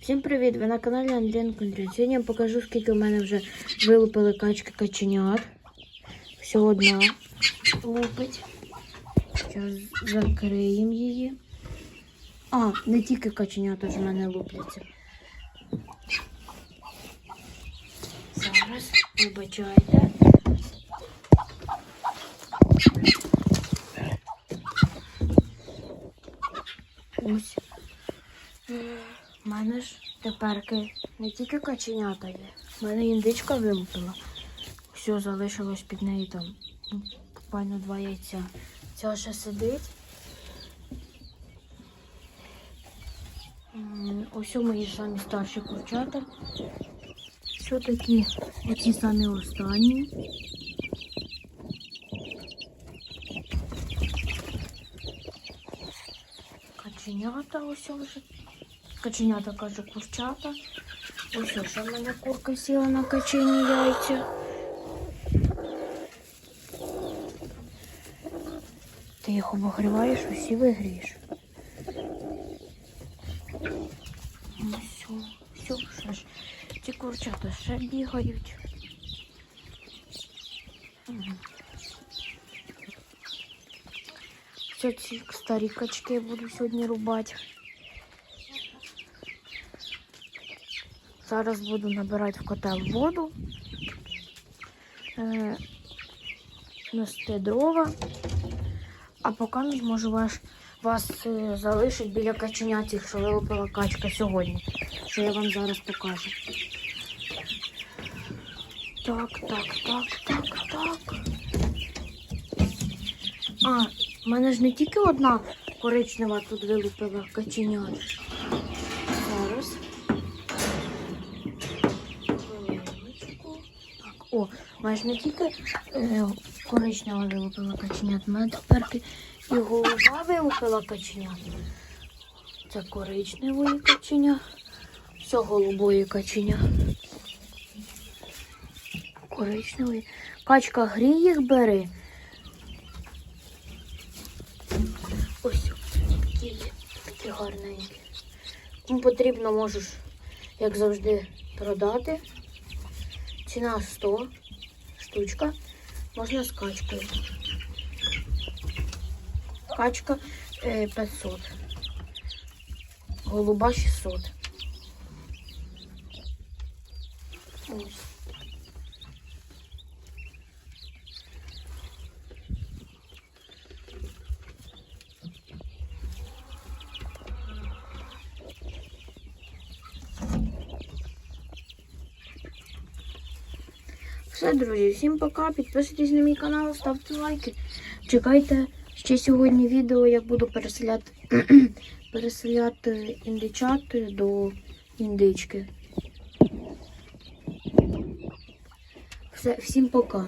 Всім привіт! Ви на каналі Андрій Кондрій. Сьогодні я покажу, скільки в мене вже вилупили качки каченят. Все одна лупить. Зараз закриємо її. А, не тільки каченята в мене лупляться. Зараз, вибачайте. Ось. У мене ж теперки не тільки каченята є. У мене індичка вилупила. Все, залишилось під нею там ну, буквально два яйця. Ця ще сидить. Ось у мої самі старші курчата. Що такі оці самі останні. Каченята ось вже. Каченята кажу, курчата. Ось що в мене курка сіла на качені яйця. Ти їх обогріваєш, усі вигрієш. Ось, все, ще ж. Ці курчата ще бігають. Все ці старі качки буду сьогодні рубати. Зараз буду набирати в котел воду, е, нести дрова, а поки не зможу вас, вас е, залишити біля каченят, їх, що вилупила качка сьогодні, що я вам зараз покажу. Так, так, так, так, так. А, в мене ж не тільки одна коричнева тут вилупила каченят. Зараз. Хвилиночку. Так, о, майже не тільки е, коричнева вилупила каченят, в тепер і голова вилупила каченят. Це коричневої каченя, все голубої каченя. Коричневої. Качка грій їх бери. Ось такі, такі потрібно, можеш, як завжди, продати. Ціна 100 штучка. Можна з качкою. Качка е, 500. Голуба 600. Ось. Все, друзі, всім пока. Підписуйтесь на мій канал, ставте лайки. Чекайте ще сьогодні відео, як буду переселяти, переселяти індичат до індички. Все, всім пока.